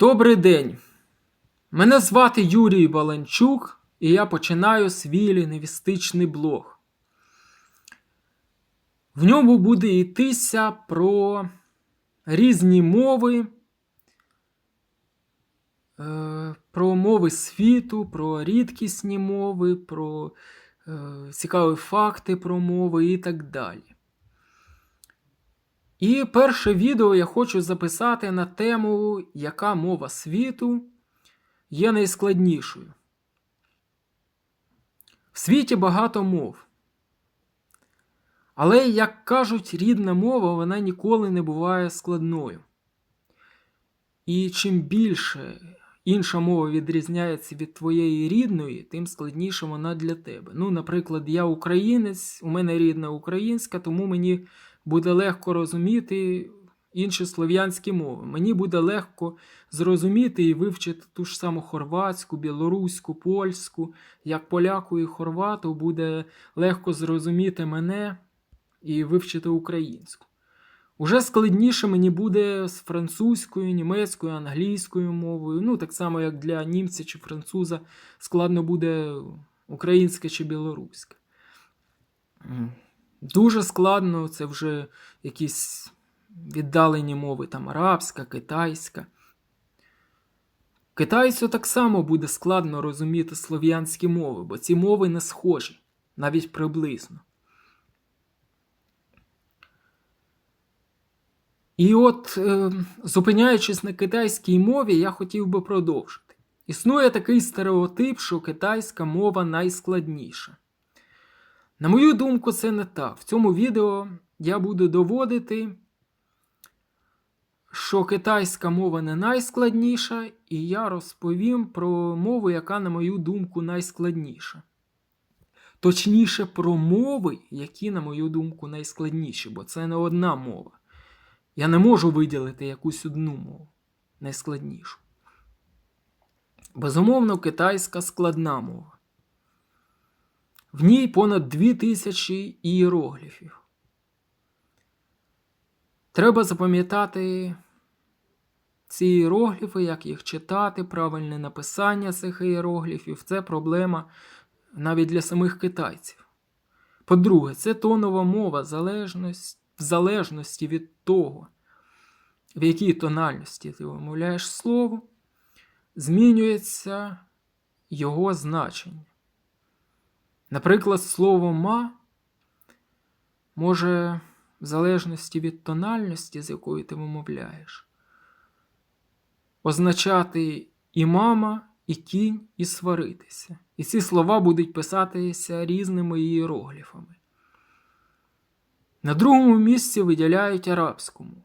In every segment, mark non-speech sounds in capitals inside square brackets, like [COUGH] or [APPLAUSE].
Добрий день. Мене звати Юрій Баланчук, і я починаю свій лінгвістичний блог. В ньому буде йтися про різні мови, е, про мови світу, про рідкісні мови, про е, цікаві факти про мови і так далі. І перше відео я хочу записати на тему, яка мова світу є найскладнішою. В світі багато мов. Але, як кажуть, рідна мова вона ніколи не буває складною. І чим більше інша мова відрізняється від твоєї рідної, тим складніша вона для тебе. Ну, наприклад, я українець, у мене рідна українська, тому мені буде легко розуміти інші слов'янські мови. Мені буде легко зрозуміти і вивчити ту ж саму хорватську, білоруську, польську. Як поляку і хорвату буде легко зрозуміти мене і вивчити українську. Уже складніше мені буде з французькою, німецькою, англійською мовою. Ну, так само, як для німця чи француза складно буде українська чи білоруська. Дуже складно, це вже якісь віддалені мови, там арабська, китайська. Китайцю так само буде складно розуміти слов'янські мови, бо ці мови не схожі, навіть приблизно. І от, е, зупиняючись на китайській мові, я хотів би продовжити. Існує такий стереотип, що китайська мова найскладніша. На мою думку, це не так. В цьому відео я буду доводити, що китайська мова не найскладніша, і я розповім про мову, яка, на мою думку, найскладніша. Точніше, про мови, які, на мою думку, найскладніші, бо це не одна мова. Я не можу виділити якусь одну мову найскладнішу. Безумовно, китайська складна мова. В ній понад дві тисячі ієрогліфів. Треба запам'ятати ці іерогліфи, як їх читати, правильне написання цих іерогліфів це проблема навіть для самих китайців. По-друге, це тонова мова в залежності від того, в якій тональності ти вимовляєш слово, змінюється його значення. Наприклад, слово ма може, в залежності від тональності, з якої ти вимовляєш, означати і мама, і кінь, і сваритися. І ці слова будуть писатися різними іерогліфами. На другому місці виділяють арабську мову.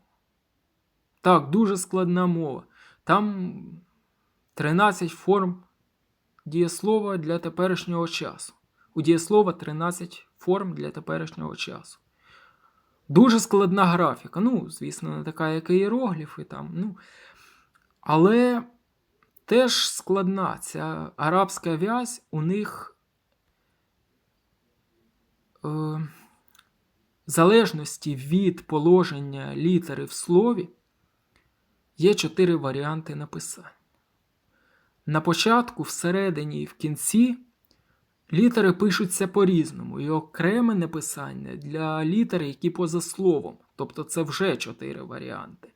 Так, дуже складна мова. Там 13 форм дієслова для теперішнього часу. У дієслова 13 форм для теперішнього часу. Дуже складна графіка. Ну, звісно, не така, як іерогліфи там. Ну, Але теж складна ця арабська в'язь у них. Е, в залежності від положення літери в слові є чотири варіанти написання. На початку, всередині і в кінці літери пишуться по-різному, і окреме написання для літер, які поза словом. Тобто це вже чотири варіанти.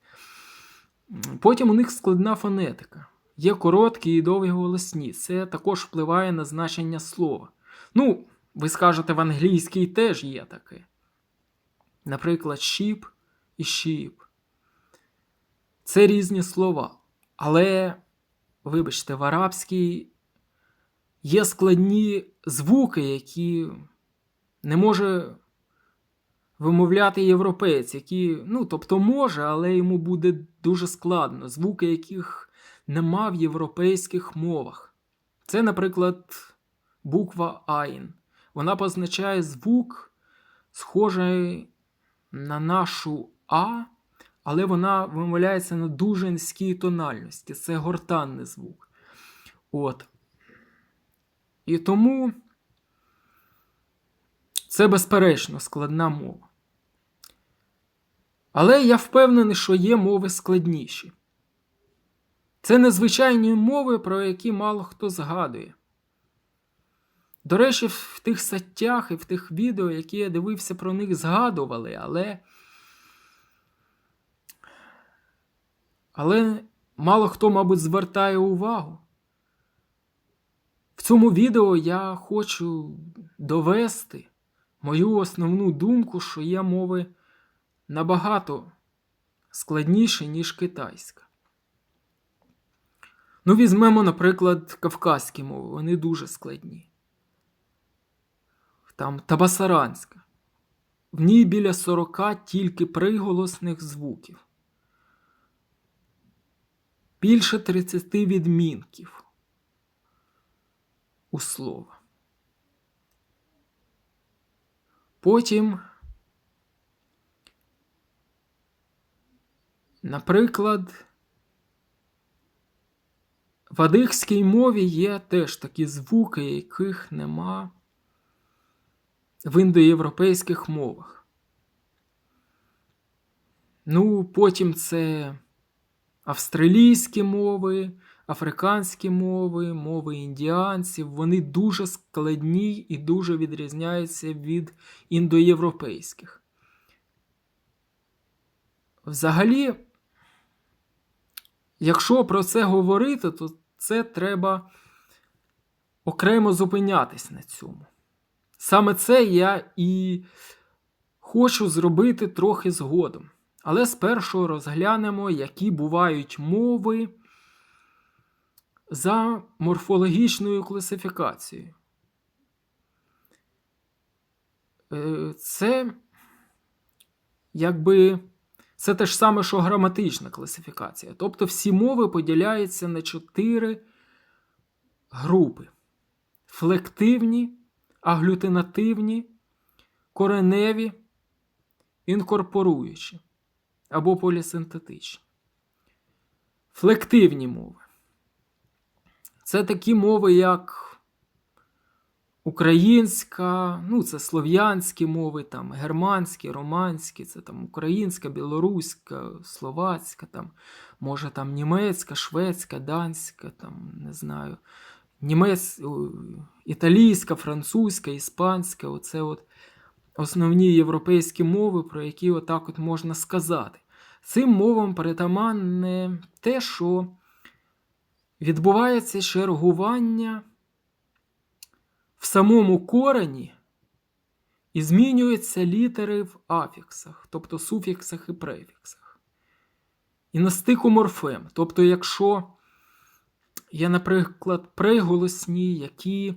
Потім у них складна фонетика. Є короткі і довгі голосні. Це також впливає на значення слова. Ну, ви скажете, в англійській теж є таке. Наприклад, sheep і sheep. Це різні слова. Але, вибачте, в арабській є складні звуки, які не може вимовляти європеєць, які, ну, тобто може, але йому буде дуже складно. Звуки, яких нема в європейських мовах. Це, наприклад, буква Айн. Вона позначає звук, схожий на нашу А, але вона вимовляється на дуже низькій тональності. Це гортанний звук. От. І тому це, безперечно, складна мова. Але я впевнений, що є мови складніші. Це незвичайні мови, про які мало хто згадує. До речі, в тих статтях і в тих відео, які я дивився про них, згадували, але. Але мало хто, мабуть, звертає увагу. В цьому відео я хочу довести мою основну думку, що є мови набагато складніші, ніж китайська. Ну, візьмемо, наприклад, кавказькі мови, вони дуже складні. Там табасаранська. В ній біля 40 тільки приголосних звуків. Більше 30 відмінків у слова. Потім, наприклад, в адихській мові є теж такі звуки, яких нема в індоєвропейських мовах. Ну, потім це австралійські мови, африканські мови, мови індіанців. Вони дуже складні і дуже відрізняються від індоєвропейських. Взагалі, якщо про це говорити, то це треба окремо зупинятись на цьому. Саме це я і хочу зробити трохи згодом. Але спершу розглянемо, які бувають мови за морфологічною класифікацією. Е, Це якби це те ж саме, що граматична класифікація. Тобто всі мови поділяються на чотири групи: флективні, аглютинативні, кореневі, інкорпоруючі або полісинтетичні. Флективні мови. Це такі мови, як українська, ну, це слов'янські мови, там, германські, романські, це там українська, білоруська, словацька, там, може там німецька, шведська, данська, там, не знаю, німець, італійська, французька, іспанська. Оце от основні європейські мови, про які отак от можна сказати. Цим мовам притаманне те, що відбувається чергування в самому корені і змінюються літери в афіксах, тобто суфіксах і префіксах. І на стику морфем. Тобто, якщо є, наприклад, приголосні, які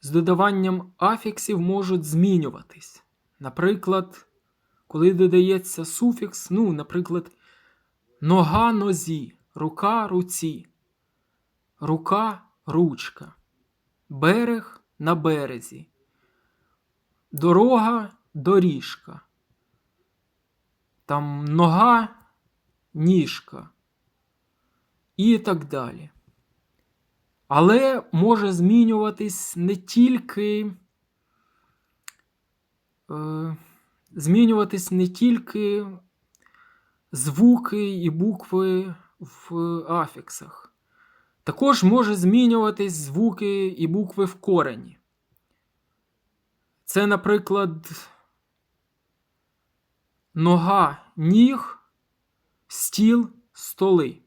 з додаванням афіксів можуть змінюватись. Наприклад, коли додається суфікс, ну, наприклад, нога нозі, рука руці, рука ручка, берег на березі, дорога доріжка, там нога ніжка і так далі. Але може змінюватись не тільки е, змінюватись не тільки звуки і букви в афіксах. Також може змінюватись звуки і букви в корені. Це, наприклад, нога ніг, стіл, столи.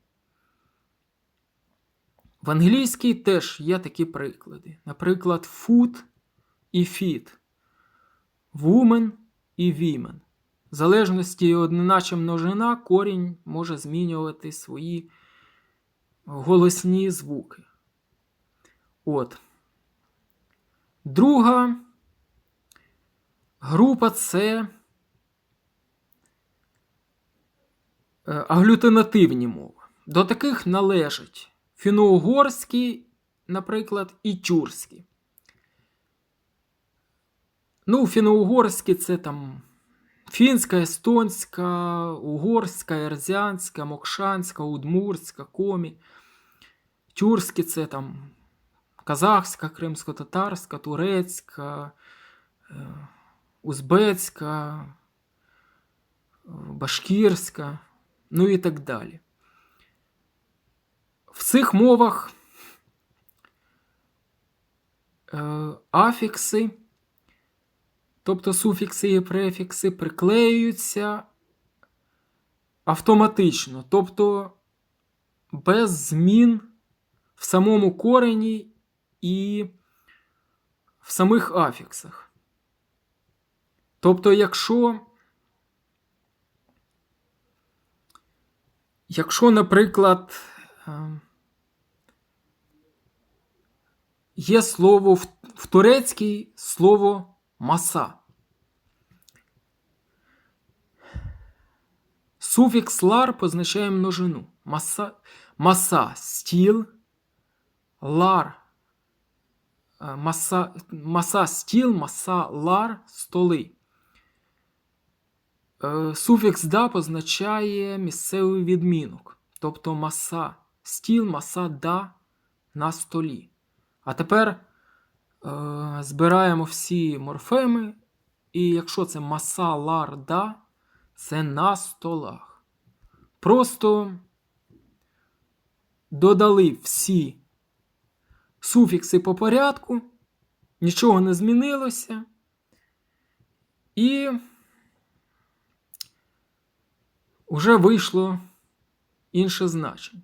В англійській теж є такі приклади. Наприклад, foot і feet, woman і women. В залежності одиначе множина, корінь може змінювати свої голосні звуки. От. Друга група це е, аглютинативні мови. До таких належать фіно-угорські, наприклад, і тюрські. Ну, фіно-угорські це там фінська, естонська, угорська, ерзянська, мокшанська, удмурська, комі. Тюрські це там казахська, кримсько-татарська, турецька, е, узбецька, башкірська, ну і так далі. В цих мовах е, афікси, тобто суфікси і префікси, приклеюються автоматично, тобто без змін в самому корені і в самих афіксах. Тобто, якщо, якщо, наприклад, е, є слово в, в турецькій слово маса. Суфікс лар позначає множину. Маса, маса стіл, лар, е, маса, маса стіл, маса лар столи. Е, Суфікс да позначає місцевий відмінок. Тобто маса стіл, маса да на столі. А тепер е, збираємо всі морфеми, і якщо це маса лар да, це на столах. Просто додали всі суфікси по порядку, нічого не змінилося. І вже вийшло інше значення.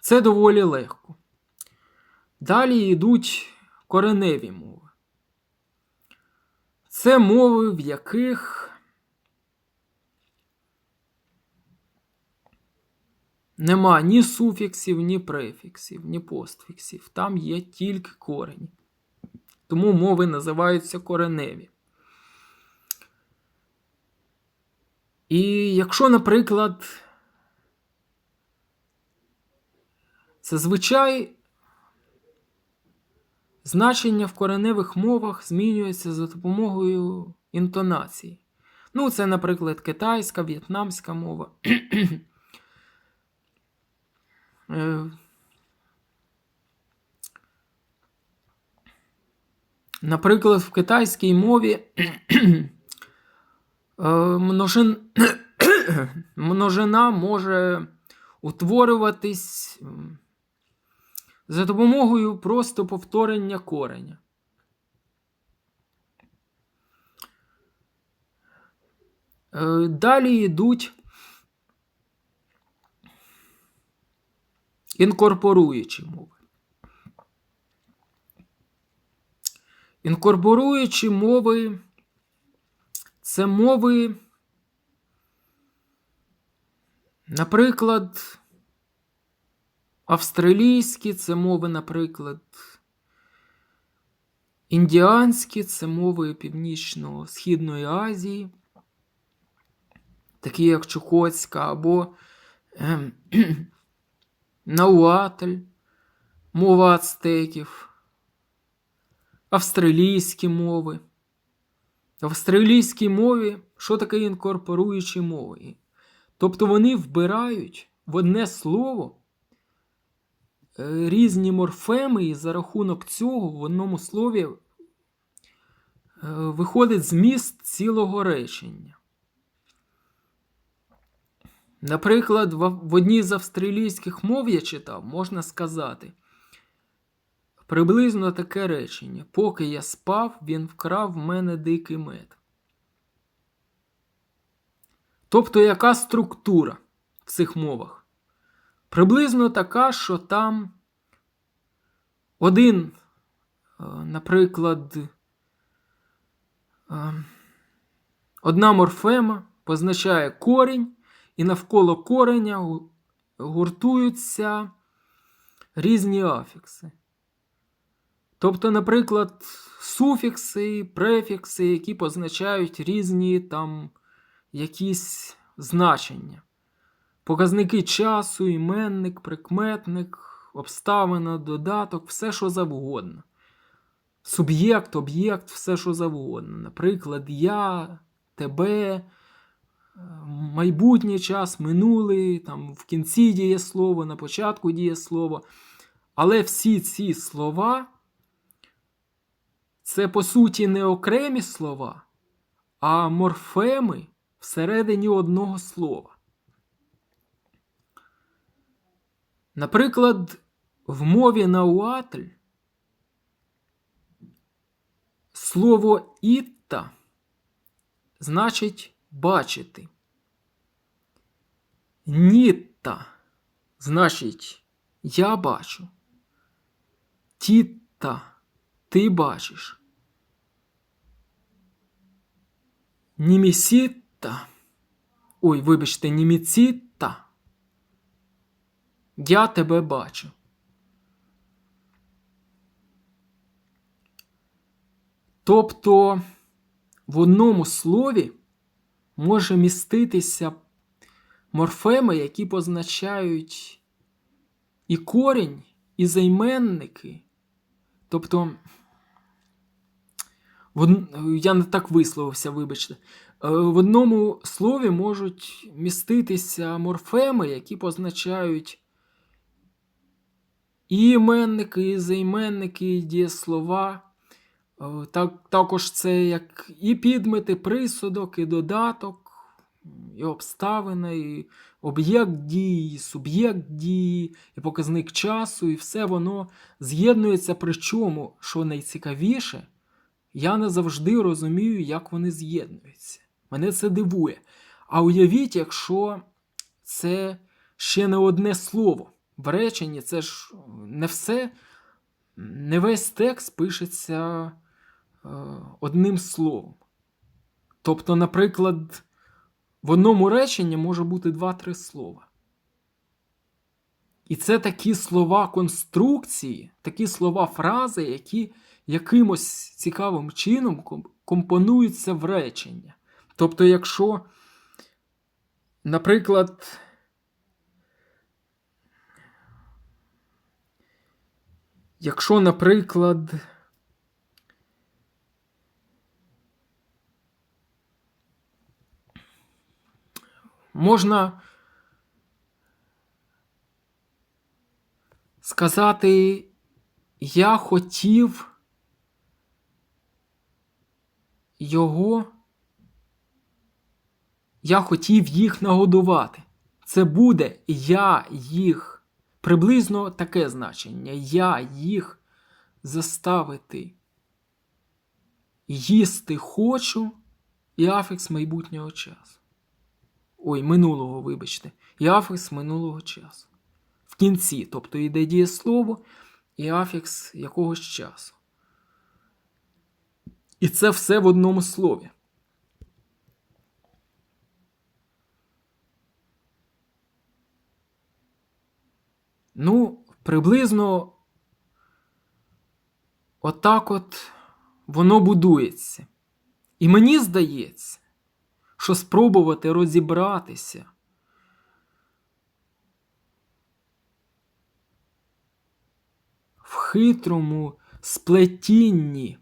Це доволі легко. Далі йдуть кореневі мови. Це мови, в яких Нема ні суфіксів, ні префіксів, ні постфіксів. Там є тільки корені. Тому мови називаються кореневі. І якщо, наприклад, зазвичай значення в кореневих мовах змінюється за допомогою інтонації. Ну, це, наприклад, китайська, в'єтнамська мова. Е, наприклад, в китайській мові [CLEARS THROAT] е, множин... [CLEARS THROAT] множина може утворюватись за допомогою просто повторення кореня. Е, далі йдуть інкорпоруючі мови. Інкорпоруючі мови це мови, наприклад, австралійські, це мови, наприклад, індіанські, це мови Північно-Східної Азії, такі як Чукотська або науатель, мова ацтеків, австралійські мови. В австралійській мові що таке інкорпоруючі мови? Тобто вони вбирають в одне слово е, різні морфеми, і за рахунок цього в одному слові е, виходить зміст цілого речення. Наприклад, в одній з австралійських мов я читав, можна сказати приблизно таке речення: Поки я спав, він вкрав в мене дикий мед. Тобто, яка структура в цих мовах? Приблизно така, що там один, е, наприклад, е, одна морфема позначає корінь і навколо кореня гуртуються різні афікси. Тобто, наприклад, суфікси, префікси, які позначають різні там якісь значення. Показники часу, іменник, прикметник, обставина, додаток, все що завгодно. Суб'єкт, об'єкт, все що завгодно. Наприклад, я, тебе, майбутній час, минулий, там в кінці діє слово, на початку діє слово. Але всі ці слова це, по суті, не окремі слова, а морфеми всередині одного слова. Наприклад, в мові науатль слово ітта значить бачити. Нітта значить я бачу. Тітта ти бачиш. Німісітта. Ой, вибачте, німіцітта. Я тебе бачу. Тобто в одному слові може міститися морфеми, які позначають і корінь, і займенники. Тобто, я не так висловився, вибачте. Е, В одному слові можуть міститися морфеми, які позначають іменники, і займенники, і дієслова. Е, Так, також це як і підмети, присудок, і додаток, і обставина, і об'єкт дії, і суб'єкт дії, і показник часу, і все воно з'єднується. Причому, що найцікавіше, я не завжди розумію, як вони з'єднуються. Мене це дивує. А уявіть, якщо це ще не одне слово. В реченні це ж не все, не весь текст пишеться одним словом. Тобто, наприклад, в одному реченні може бути два-три слова. І це такі слова конструкції, такі слова фрази, які якимось цікавим чином компонуються в речення. Тобто, якщо, наприклад, якщо, наприклад, можна сказати, я хотів його, я хотів їх нагодувати. Це буде я їх. Приблизно таке значення. Я їх заставити їсти хочу і афікс майбутнього часу. Ой, минулого, вибачте. І афікс минулого часу. В кінці, тобто йде дієслово і афікс якогось часу. І це все в одному слові. Ну, приблизно отак от воно будується. І мені здається, що спробувати розібратися в хитрому сплетінні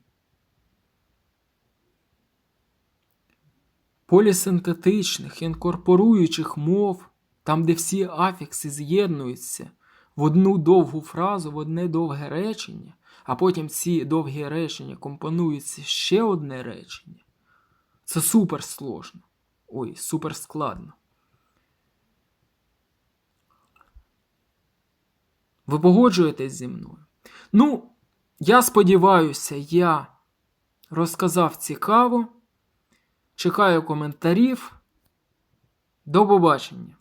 полісинтетичних, інкорпоруючих мов, там, де всі афікси з'єднуються в одну довгу фразу, в одне довге речення, а потім ці довгі речення компонуються ще одне речення. Це супер сложно. Ой, супер складно. Ви погоджуєтесь зі мною? Ну, я сподіваюся, я розказав цікаво. Чекаю коментарів. До побачення!